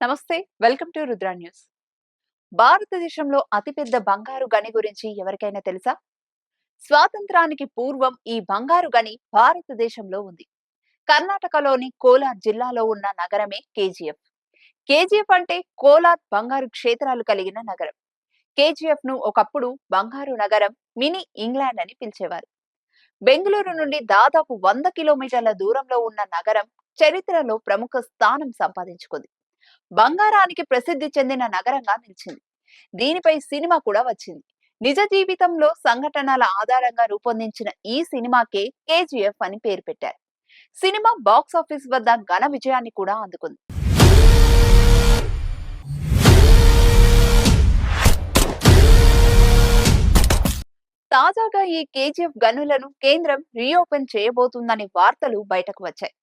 నమస్తే welcome to Rudra news. భారతదేశంలో అతిపెద్ద బంగారు గని గురించి ఎవరికైనా తెలుసా? స్వాతంత్రానికి పూర్వం ఈ బంగారు గని భారతదేశంలో ఉంది. కర్ణాటకలోని కోలార్ జిల్లాలో ఉన్న నగరమే కేజీఎఫ్. కేజీఎఫ్ అంటే కోలార్ బంగారు క్షేత్రాలు కలిగిన నగరం. కేజీఎఫ్ను ఒకప్పుడు బంగారు నగరం మినీ ఇంగ్లాండ్ అని పిలిచేవారు. బెంగళూరు నుండి దాదాపు వంద కిలోమీటర్ల దూరంలో ఉన్న నగరం చరిత్రలో ప్రముఖ స్థానం సంపాదించుకుంది. బంగారానికి ప్రసిద్ధి చెందిన నగరంగా నిలిచింది. దీనిపై సినిమా కూడా వచ్చింది. నిజ జీవితంలో సంఘటనల ఆధారంగా రూపొందించిన ఈ సినిమాకే కేజీఎఫ్ అని పేరు పెట్టారు. సినిమా బాక్స్ ఆఫీస్ వద్ద ఘన విజయాన్ని కూడా అందుకుంది. తాజాగా ఈ కేజీఎఫ్ గనులను కేంద్రం రీఓపెన్ చేయబోతుందనే వార్తలు బయటకు వచ్చాయి.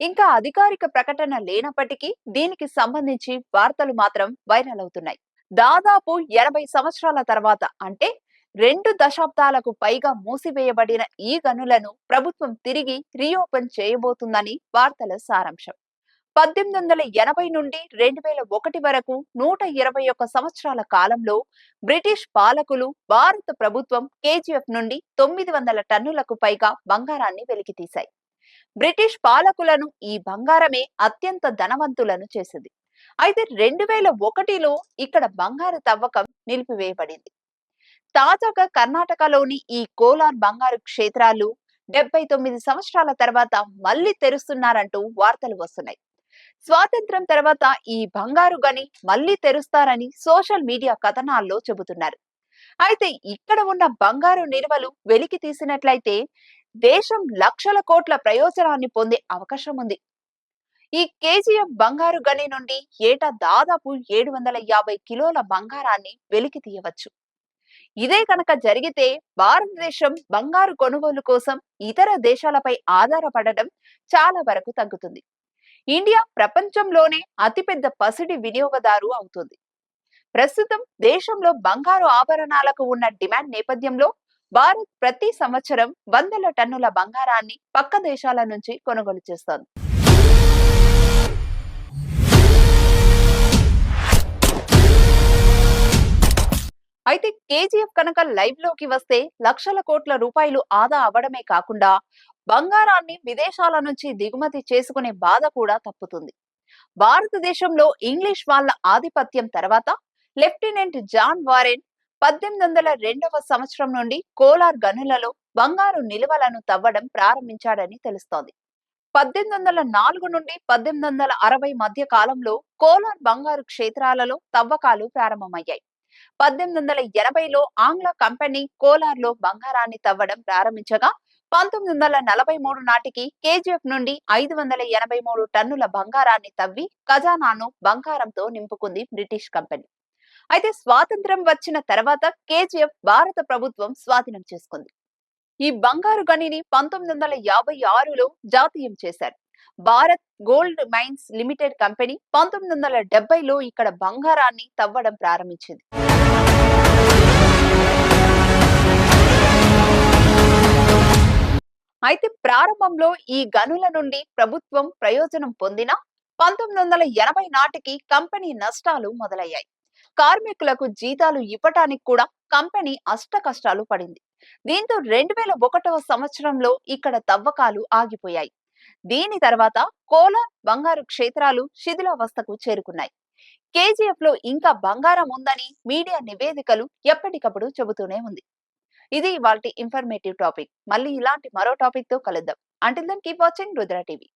ఇంకా అధికారిక ప్రకటన లేనప్పటికీ దీనికి సంబంధించి వార్తలు మాత్రం వైరల్ అవుతున్నాయి. దాదాపు ఎనభై సంవత్సరాల తర్వాత అంటే రెండు దశాబ్దాలకు పైగా మూసివేయబడిన ఈ గనులను ప్రభుత్వం తిరిగి రీఓపెన్ చేయబోతుందని వార్తల సారాంశం. పద్దెనిమిది వందల ఎనభై నుండి రెండు వేల ఒకటి వరకు నూట ఇరవై ఒక్క సంవత్సరాల కాలంలో బ్రిటిష్ పాలకులు భారత ప్రభుత్వం కేజీఎఫ్ నుండి తొమ్మిది వందల టన్నులకు పైగా బంగారాన్ని వెలికితీశాయి. బ్రిటిష్ పాలకులను ఈ బంగారమే అత్యంత ధనవంతులను చేసింది. అయితే రెండు వేల ఒకటిలో ఇక్కడ బంగారు తవ్వకం నిలిపివేయబడింది. తాజాగా కర్ణాటకలోని ఈ కోలార్ బంగారు క్షేత్రాలు డెబ్బై తొమ్మిది సంవత్సరాల తర్వాత మళ్ళీ తెరుస్తున్నారంటూ వార్తలు వస్తున్నాయి. స్వాతంత్రం తర్వాత ఈ బంగారు గని మళ్ళీ తెరుస్తారని సోషల్ మీడియా కథనాల్లో చెబుతున్నారు. అయితే ఇక్కడ ఉన్న బంగారు నిల్వలు వెలికి తీసినట్లయితే దేశం లక్షల కోట్ల ప్రయోజనాన్ని పొందే అవకాశం ఉంది. ఈ కేజీఎఫ్ బంగారు గని నుండి ఏటా దాదాపు ఏడు వందల యాభై కిలోల బంగారాన్ని వెలికి తీయవచ్చు. ఇదే కనుక జరిగితే భారతదేశం బంగారు కొనుగోలు కోసం ఇతర దేశాలపై ఆధారపడటం చాలా వరకు తగ్గుతుంది. ఇండియా ప్రపంచంలోనే అతిపెద్ద పసిడి వినియోగదారు అవుతుంది. ప్రస్తుతం దేశంలో బంగారు ఆభరణాలకు ఉన్న డిమాండ్ నేపథ్యంలో భారత్ ప్రతి సంవత్సరం వందల టన్నుల బంగారాన్ని పక్క దేశాల నుంచి కొనుగోలు చేస్తోంది. అయితే కేజీఎఫ్ కనుక లైవ్లోకి వస్తే లక్షల కోట్ల రూపాయలు ఆదా అవ్వడమే కాకుండా బంగారాన్ని విదేశాల నుంచి దిగుమతి చేసుకునే బాధ కూడా తప్పుతుంది. భారతదేశంలో ఇంగ్లీష్ వాళ్ళ ఆధిపత్యం తర్వాత లెఫ్టినెంట్ జాన్ వారెన్ పద్దెనిమిది వందల రెండవ సంవత్సరం నుండి కోలార్ గనులలో బంగారు నిల్వలను తవ్వడం ప్రారంభించాడని తెలుస్తోంది. పద్దెనిమిది వందల నాలుగు నుండి పద్దెనిమిది వందల అరవై మధ్య కాలంలో కోలార్ బంగారు క్షేత్రాలలో తవ్వకాలు ప్రారంభమయ్యాయి. పద్దెనిమిది వందల ఎనభైలో ఆంగ్ల కంపెనీ కోలార్లో బంగారాన్ని తవ్వడం ప్రారంభించగా పంతొమ్మిది వందల నలభై మూడు నాటికి కేజీఎఫ్ నుండి ఐదు వందల ఎనభై మూడు టన్నుల బంగారాన్ని తవ్వి ఖజానాను బంగారంతో నింపుకుంది బ్రిటిష్ కంపెనీ. అయితే స్వాతంత్రం వచ్చిన తర్వాత కేజీఎఫ్ భారత ప్రభుత్వం స్వాధీనం చేసుకుంది. ఈ బంగారు గనిని పంతొమ్మిది వందల యాభై ఆరులో జాతీయం చేశారు. Bharat gold mines limited company పంతొమ్మిది వందల డెబ్బైలో ఇక్కడ బంగారాన్ని తవ్వడం ప్రారంభించింది. అయితే ప్రారంభంలో ఈ గనుల నుండి ప్రభుత్వం ప్రయోజనం పొందిన పంతొమ్మిది వందల ఎనభై నాటికి కంపెనీ నష్టాలు మొదలయ్యాయి. కార్మికులకు జీతాలు ఇవ్వటానికి కూడా కంపెనీ అష్ట కష్టాలు పడింది. దీంతో రెండు వేల ఒకటవ సంవత్సరంలో ఇక్కడ తవ్వకాలు ఆగిపోయాయి. దీని తర్వాత కోలార్ బంగారు క్షేత్రాలు శిథిలావస్థకు చేరుకున్నాయి. కేజీఎఫ్లో ఇంకా బంగారం ఉందని మీడియా నివేదికలు ఎప్పటికప్పుడు చెబుతూనే ఉంది. ఇది వాటి ఇన్ఫర్మేటివ్ టాపిక్. మళ్ళీ ఇలాంటి మరో టాపిక్తో కలుద్దాం until then keep watching Rudra TV